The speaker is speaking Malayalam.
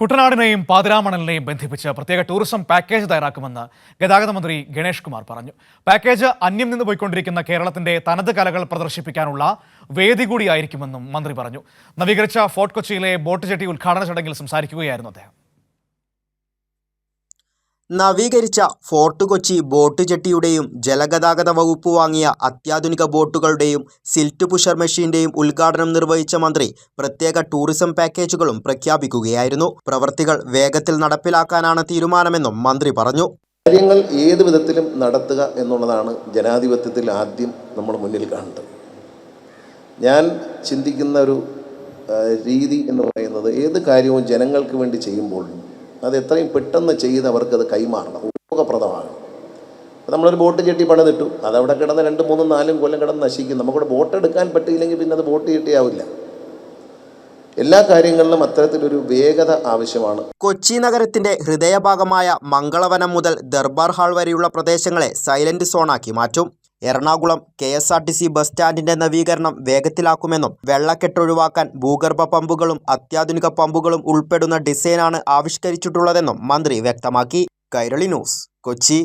കുട്ടനാടിനെയും പാതിരാമണലിനെയും ബന്ധിപ്പിച്ച് പ്രത്യേക ടൂറിസം പാക്കേജ് തയ്യാറാക്കുമെന്ന് ഗതാഗത മന്ത്രി ഗണേഷ് കുമാർ പറഞ്ഞു. പാക്കേജ് അന്യം നിന്ന് പോയിക്കൊണ്ടിരിക്കുന്ന കേരളത്തിന്റെ തനത് കലകൾ പ്രദർശിപ്പിക്കാനുള്ള വേദി കൂടിയായിരിക്കുമെന്നും മന്ത്രി പറഞ്ഞു. നവീകരിച്ച ഫോർട്ട് കൊച്ചിയിലെ ബോട്ട് ജെട്ടി ഉദ്ഘാടന ചടങ്ങിൽ സംസാരിക്കുകയായിരുന്നു അദ്ദേഹം. നവീകരിച്ച ഫോർട്ട് കൊച്ചി ബോട്ട് ജെട്ടിയുടെയും ജലഗതാഗത വകുപ്പ് വാങ്ങിയ അത്യാധുനിക ബോട്ടുകളുടെയും സിൽറ്റ് പുഷർ മെഷീന്റെയും ഉദ്ഘാടനം നിർവഹിച്ച മന്ത്രി പ്രത്യേക ടൂറിസം പാക്കേജുകളും പ്രഖ്യാപിക്കുകയായിരുന്നു. പ്രവർത്തികൾ വേഗത്തിൽ നടപ്പിലാക്കാനാണ് തീരുമാനമെന്നും മന്ത്രി പറഞ്ഞു. കാര്യങ്ങൾ ഏത് വിധത്തിലും നടത്തുക എന്നുള്ളതാണ് ജനാധിപത്യത്തിൽ ആദ്യം നമ്മൾ മുന്നിൽ കാണേണ്ടത്. ഞാൻ ചിന്തിക്കുന്ന ഒരു രീതി എന്ന് പറയുന്നത് ഏത് കാര്യവും ജനങ്ങൾക്ക് വേണ്ടി ചെയ്യുമ്പോൾ അത് എത്രയും പെട്ടെന്ന് ചെയ്ത് അവർക്കത് കൈമാറണം ഉപയോഗപ്രദമാകണം. അപ്പോൾ നമ്മളൊരു ബോട്ട് ചെട്ടി പണിതിട്ടു അതവിടെ കിടന്ന് രണ്ട് മൂന്നും നാലും കൊല്ലം കിടന്ന് നശിക്കും. നമുക്കിവിടെ ബോട്ട് എടുക്കാൻ പറ്റിയില്ലെങ്കിൽ പിന്നെ അത് ബോട്ട് ചെട്ടിയാവില്ല എല്ലാ കാര്യങ്ങളിലും അത്തരത്തിലൊരു വേഗത ആവശ്യമാണ്. കൊച്ചി നഗരത്തിന്റെ ഹൃദയഭാഗമായ മംഗളവനം മുതൽ ദർബാർ ഹാൾ വരെയുള്ള പ്രദേശങ്ങളെ സൈലന്റ് സോണാക്കി മാറ്റും. Ernakulam K S R T C bus സ്റ്റാൻഡിന്റെ നവീകരണം വേഗത്തിലാക്കുമെന്നും വെള്ളക്കെട്ട് ഒഴിവാക്കാൻ ഭൂഗർഭ പമ്പുകളും അത്യാധുനിക പമ്പുകളും ഉൾപ്പെടുന്ന ഡിസൈനാണ് ആവിഷ്കരിച്ചിട്ടുള്ളതെന്നും മന്ത്രി വ്യക്തമാക്കി. കൈരളി ന്യൂസ് കൊച്ചി.